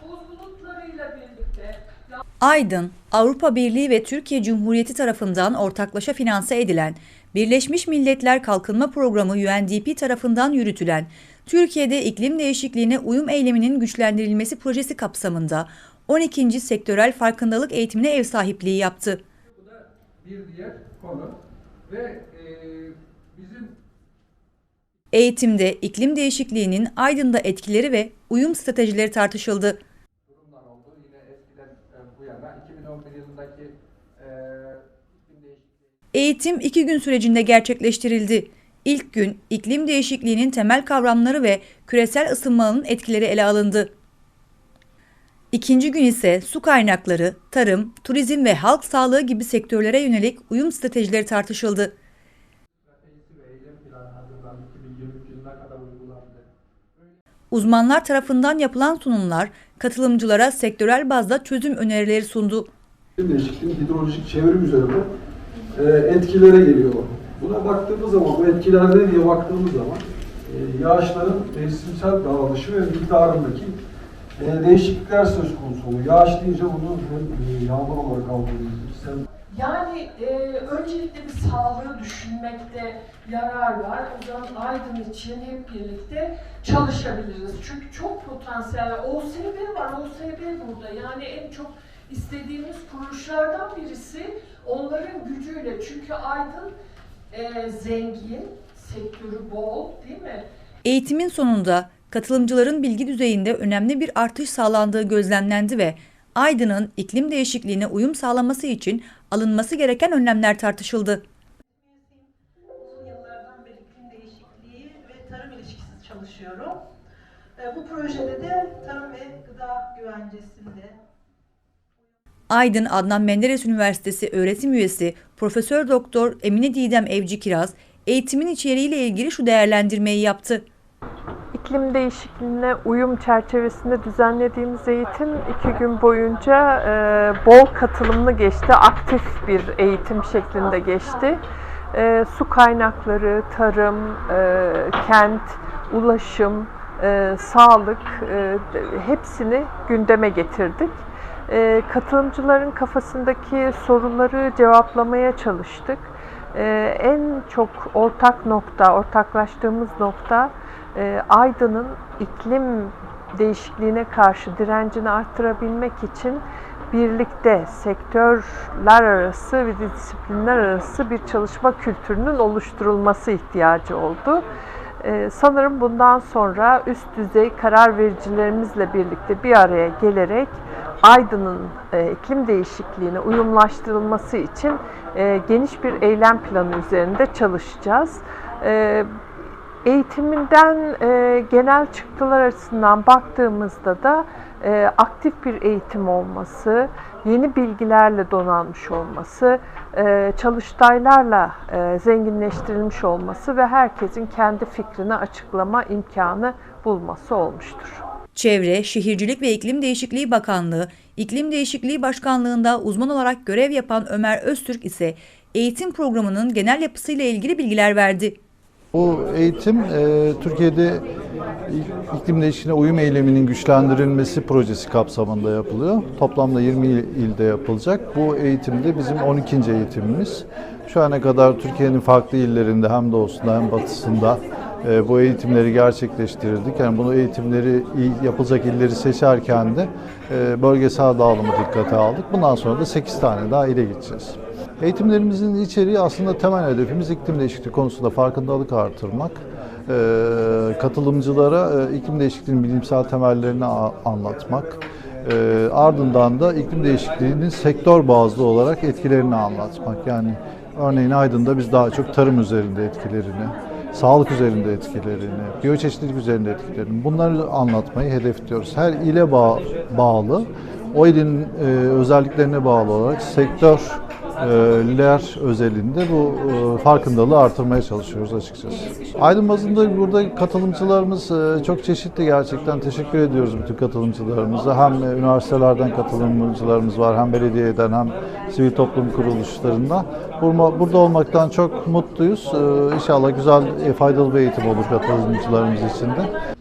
toz bulutlarıyla birlikte Aydın, Avrupa Birliği ve Türkiye Cumhuriyeti tarafından ortaklaşa finanse edilen Birleşmiş Milletler Kalkınma Programı UNDP tarafından yürütülen Türkiye'de iklim değişikliğine uyum eyleminin güçlendirilmesi projesi kapsamında 12. sektörel farkındalık eğitimine ev sahipliği yaptı. Bu da bir diğer konu ve e, bizim Eğitimde iklim değişikliğinin Aydın'da etkileri ve uyum stratejileri tartışıldı. e, bu yana 2011 yılındaki e, Eğitim iki gün sürecinde gerçekleştirildi. İlk gün iklim değişikliğinin temel kavramları ve küresel ısınmanın etkileri ele alındı. İkinci gün ise su kaynakları, tarım, turizm ve halk sağlığı gibi sektörlere yönelik uyum stratejileri tartışıldı. stratejisi ve eylem planı hazırlandı 2023 yılına kadar uygulandı. Uzmanlar tarafından yapılan sunumlar katılımcılara sektörel bazda çözüm önerileri sundu. İklim değişikliğinin hidrolojik çevrim üzerinde e, etkilere geliyor. Buna baktığımız zaman, bu etkiler ne diye baktığımız zaman e, yağışların mevsimsel dağılışı ve miktarındaki e, değişiklikler söz konusu oluyor. Yağış deyince bunu hem yağmur olarak algılıyoruz hem Yani e, öncelikle bir sağlığı düşünmekte yarar var. O zaman Aydın için hep birlikte çalışabiliriz. Çünkü çok potansiyel var. OSB var, OSB burada. Yani en çok istediğimiz kuruluşlardan birisi onların gücüyle. Çünkü Aydın e, zengin, sektörü bol değil mi? Eğitimin sonunda katılımcıların bilgi düzeyinde önemli bir artış sağlandığı gözlemlendi ve Aydın'ın iklim değişikliğine uyum sağlaması için alınması gereken önlemler tartışıldı. Uzun yıllardan beri iklim değişikliği ve tarım ilişkisi çalışıyorum. E, Bu projede de tarım ve gıda güvencesinde Aydın Adnan Menderes Üniversitesi öğretim üyesi Profesör Doktor Emine Didem Evci Kiraz eğitimin içeriğiyle ilgili şu değerlendirmeyi yaptı. İklim değişikliğine uyum çerçevesinde düzenlediğimiz eğitim iki gün boyunca e, bol katılımlı geçti, aktif bir eğitim şeklinde geçti. E, su kaynakları, tarım, e, kent, ulaşım, e, sağlık e, hepsini gündeme getirdik. E, katılımcıların kafasındaki soruları cevaplamaya çalıştık. E, en çok ortak nokta, ortaklaştığımız nokta e, Aydın'ın iklim değişikliğine karşı direncini arttırabilmek için birlikte sektörler arası ve disiplinler arası bir çalışma kültürünün oluşturulması ihtiyacı oldu. Ee, sanırım bundan sonra üst düzey karar vericilerimizle birlikte bir araya gelerek Aydın'ın e, iklim değişikliğine uyumlaştırılması için e, geniş bir eylem planı üzerinde çalışacağız. E, Eğitiminden e, genel çıktılar açısından baktığımızda da e, aktif bir eğitim olması, yeni bilgilerle donanmış olması, e, çalıştaylarla e, zenginleştirilmiş olması ve herkesin kendi fikrini açıklama imkanı bulması olmuştur. Çevre, Şehircilik ve İklim Değişikliği Bakanlığı, İklim Değişikliği Başkanlığı'nda uzman olarak görev yapan Ömer Öztürk ise eğitim programının genel yapısıyla ilgili bilgiler verdi. Bu eğitim e, Türkiye'de iklim değişikliğine uyum eyleminin güçlendirilmesi projesi kapsamında yapılıyor. Toplamda 20 il- ilde yapılacak. Bu eğitimde bizim 12. eğitimimiz. Şu ana kadar Türkiye'nin farklı illerinde hem doğusunda hem batısında e, bu eğitimleri gerçekleştirdik. Yani bunu eğitimleri yapılacak illeri seçerken de e, bölgesel dağılımı dikkate aldık. Bundan sonra da 8 tane daha ile gideceğiz. Eğitimlerimizin içeriği aslında temel hedefimiz iklim değişikliği konusunda farkındalık artırmak. Ee, katılımcılara e, iklim değişikliğinin bilimsel temellerini anlatmak. Ee, ardından da iklim değişikliğinin sektör bazlı olarak etkilerini anlatmak. Yani örneğin Aydın'da biz daha çok tarım üzerinde etkilerini, sağlık üzerinde etkilerini, biyoçeşitlilik üzerinde etkilerini bunları anlatmayı hedefliyoruz. Her ile bağ- bağlı, o ilin e, özelliklerine bağlı olarak sektör ler özelinde bu e, farkındalığı artırmaya çalışıyoruz açıkçası. Aydın bazında burada katılımcılarımız e, çok çeşitli gerçekten. Teşekkür ediyoruz bütün katılımcılarımıza. Hem e, üniversitelerden katılımcılarımız var, hem belediyeden hem sivil toplum kuruluşlarından. Burada, olmaktan çok mutluyuz. İnşallah güzel, faydalı bir eğitim olur katılımcılarımız için de.